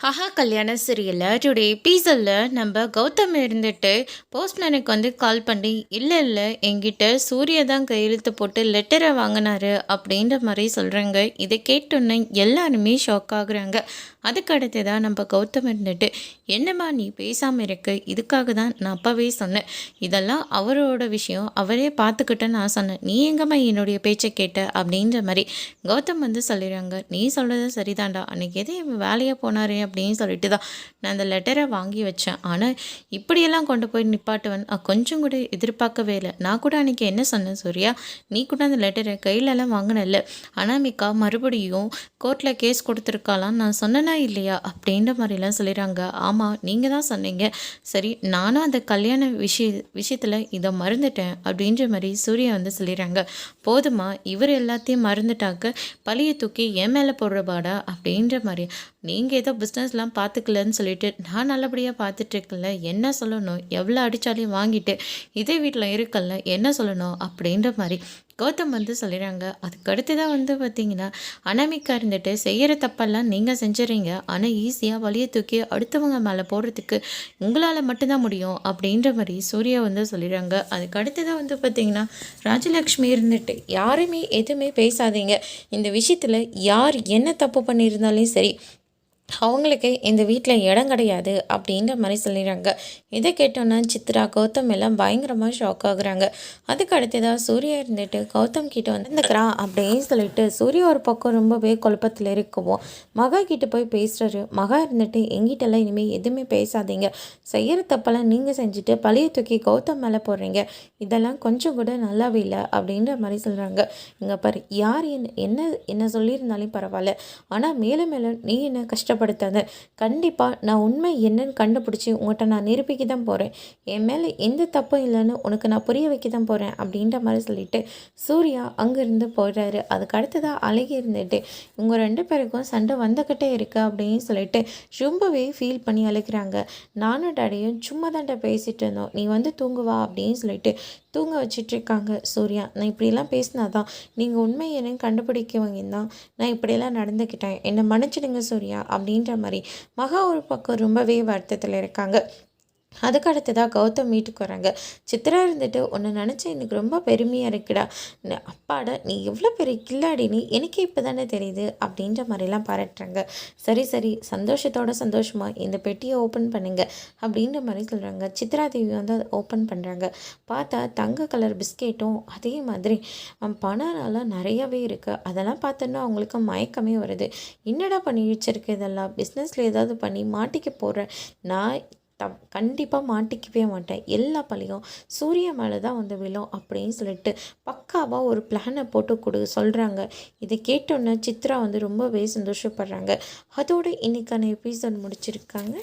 Haha கல்யாண சீரியலில் today பீசலில் நம்ம கௌதம் இருந்துட்டு போஸ்ட்மேனுக்கு வந்து கால் பண்ணி இல்லை இல்லை என்கிட்ட சூரிய தான் கையெழுத்து போட்டு லெட்டரை வாங்கினாரு அப்படின்ற மாதிரி சொல்கிறாங்க இதை கேட்டோன்னே எல்லாருமே ஷாக் ஆகுறாங்க. அதுக்கடுத்து தான் நம்ம கௌதம் இருந்துட்டு என்னம்மா நீ பேசாமல் இருக்கு? இதுக்காக தான் நான் அப்போவே சொன்னேன். இதெல்லாம் அவரோட விஷயம். அவரே பார்த்துக்கிட்டேன்னு நான் சொன்னேன். நீ எங்கம்மா என்னுடைய பேச்சை கேட்ட? அப்படின்ற மாதிரி கௌதம் வந்து சொல்லிடுறாங்க. நீ சொல்கிறது சரிதான்டா. அன்றைக்கி எதே வேலையாக போனாரு அப்படின்னு சொல்லிட்டு தான் நான் அந்த லெட்டரை வாங்கி வச்சேன். ஆனால் இப்படியெல்லாம் கொண்டு போய் நிப்பாட்டுவன் கொஞ்சம் கூட எதிர்பார்க்கவே இல்லை. நான் கூட அன்றைக்கி என்ன சொன்னேன் சூர்யா? நீ கூட அந்த லெட்டரை கையிலலாம் வாங்கினல அனாமிகா மறுபடியும் கோர்ட்டில் கேஸ் கொடுத்துருக்காலாம் நான் சொன்னேன்னா இல்லையா? அப்படின்ற மாதிரிலாம் சொல்லிடுறாங்க ஆமாம் நீங்கள் தான் சொன்னீங்க. சரி நானும் அந்த கல்யாண விஷய விஷயத்தில் இதை மறந்துட்டேன் அப்படின்ற மாதிரி சூர்யா வந்து சொல்லிடுறாங்க போதுமா இவர் எல்லாத்தையும் மறந்துட்டாக்க பழியை தூக்கி என் மேலே போடுற பாடா? அப்படின்ற மாதிரி. நீங்கள் ஏதோ பிஸ்னஸ்லாம் பார்த்துக்கலன்னு சொல்லிட்டு நான் நல்லபடியாக பார்த்துட்ருக்கல என்ன சொல்லணும்? எவ்வளோ அடித்தாலையும் வாங்கிட்டு இதே வீட்டில் இருக்கல என்ன சொல்லணும்? அப்படின்ற மாதிரி கௌதம் வந்து சொல்லிடுறாங்க அதுக்கடுத்து தான் வந்து பார்த்தீங்கன்னா அனாமிக்கா இருந்துட்டு செய்கிற தப்பெல்லாம் நீங்கள் செஞ்சுறீங்க ஆனால் ஈஸியாக வழியை தூக்கி அடுத்தவங்க மேலே போடுறதுக்கு உங்களால் மட்டும்தான் முடியும் அப்படின்ற மாதிரி சூர்யா வந்து சொல்லிடுறாங்க அதுக்கடுத்து தான் வந்து பார்த்தீங்கன்னா ராஜலக்ஷ்மி இருந்துட்டு யாருமே எதுவுமே பேசாதீங்க. இந்த விஷயத்தில் யார் என்ன தப்பு பண்ணியிருந்தாலும் சரி அவங்களுக்கு இந்த வீட்டில் இடம் கிடையாது அப்படின்ற மாதிரி சொல்லிடுறாங்க. இதை கேட்டோன்னா சித்ரா கௌதம் எல்லாம் பயங்கரமாக ஷாக் ஆகுறாங்க. அதுக்கு அடுத்ததாக சூர்யா இருந்துட்டு கௌதம் கிட்ட வந்து இருந்துக்கிறான் அப்படின்னு சொல்லிட்டு சூர்யா ஒரு பக்கம் ரொம்பவே குழப்பத்தில் இருக்கவும். மகா கிட்ட போய் பேசுகிறாரு மகா இருந்துட்டு எங்கிட்டலாம் இனிமேல் எதுவுமே பேசாதீங்க. செய்கிற தப்பெல்லாம் நீங்கள் செஞ்சுட்டு பழைய தூக்கி கௌதம் மேலே போடுறீங்க. இதெல்லாம் கொஞ்சம் கூட நல்லாவே இல்லை அப்படின்ற மாதிரி சொல்கிறாங்க இங்கே பாரு யார் என்ன என்ன என்ன சொல்லியிருந்தாலும் பரவாயில்ல. ஆனால் மேலே மேலே நீ என்ன கஷ்டம் கஷ்டப்படுத்தாத. கண்டிப்பாக நான் உண்மை என்னன்னு கண்டுபிடிச்சி உங்கள்கிட்ட நான் நிரூபிக்க தான் போகிறேன் என் மேலே எந்த தப்பும் இல்லைன்னு உனக்கு நான் புரிய வைக்க தான் போகிறேன் அப்படின்ற மாதிரி சொல்லிட்டு சூர்யா அங்கேருந்து போயிடுறாரு அதுக்கு அடுத்ததாக அழகி இருந்துட்டு இவங்க ரெண்டு பேருக்கும் சண்டை வந்துக்கிட்டே இருக்கு அப்படின்னு சொல்லிட்டு ரொம்பவே ஃபீல் பண்ணி அழைக்கிறாங்க நானும் டாடியும் சும்மா தாண்ட பேசிகிட்டு இருந்தோம். நீ வந்து தூங்குவா அப்படின்னு சொல்லிட்டு தூங்க வச்சிட்ருக்காங்க சூர்யா. நான் இப்படியெல்லாம் பேசினா தான் நீங்கள் உண்மை என்னன்னு கண்டுபிடிக்கவங்க தான் நான் இப்படியெல்லாம் நடந்துக்கிட்டேன். என்னை மன்னிச்சிடுங்க சூர்யா. அப்படின்ற மாதிரி மகா ஒரு பக்கம் ரொம்பவே வருத்தத்தில் இருக்காங்க. அதுக்கு அடுத்ததாக கௌதம் வீட்டுக்கு வராங்க. சித்ரா இருந்துட்டு உன்னை நினச்சி எனக்கு ரொம்ப பெருமையாக இருக்குடா. அப்பாடா நீ எவ்வளோ பெரிய கில்லாடின்னு எனக்கே இப்போ தானே தெரியுது. அப்படின்ற மாதிரிலாம் பாராட்டுறாங்க. சரி சரி. சந்தோஷத்தோட சந்தோஷமாக இந்த பெட்டியை ஓப்பன் பண்ணுங்க. அப்படின்ற மாதிரி சொல்கிறாங்க சித்ரா தேவி வந்து அதை ஓப்பன் பண்ணுறாங்க பார்த்தா தங்க கலர் பிஸ்கெட்டும் அதே மாதிரி. பணம்லாம் நிறையவே இருக்குது அதெல்லாம் பார்த்தோன்னா அவங்களுக்கு மயக்கமே வருது. என்னடா பண்ணி வச்சிருக்கு இதெல்லாம்? பிஸ்னஸில் ஏதாவது பண்ணி மாட்டிக்க போகிறேன் நான் தப் கண்டிப்பாக மாட்டிக்கவே மாட்டேன். எல்லா பழியும் சூரிய மேலே தான் வந்து விழும் அப்படின்னு சொல்லிட்டு பக்காவாக ஒரு பிளானை போட்டு கொடு சொல்கிறாங்க இதை கேட்டோன்னே சித்ரா வந்து ரொம்பவே சந்தோஷப்படுறாங்க. அதோடு இன்றைக்கான எபிசோட் முடிச்சிருக்காங்க.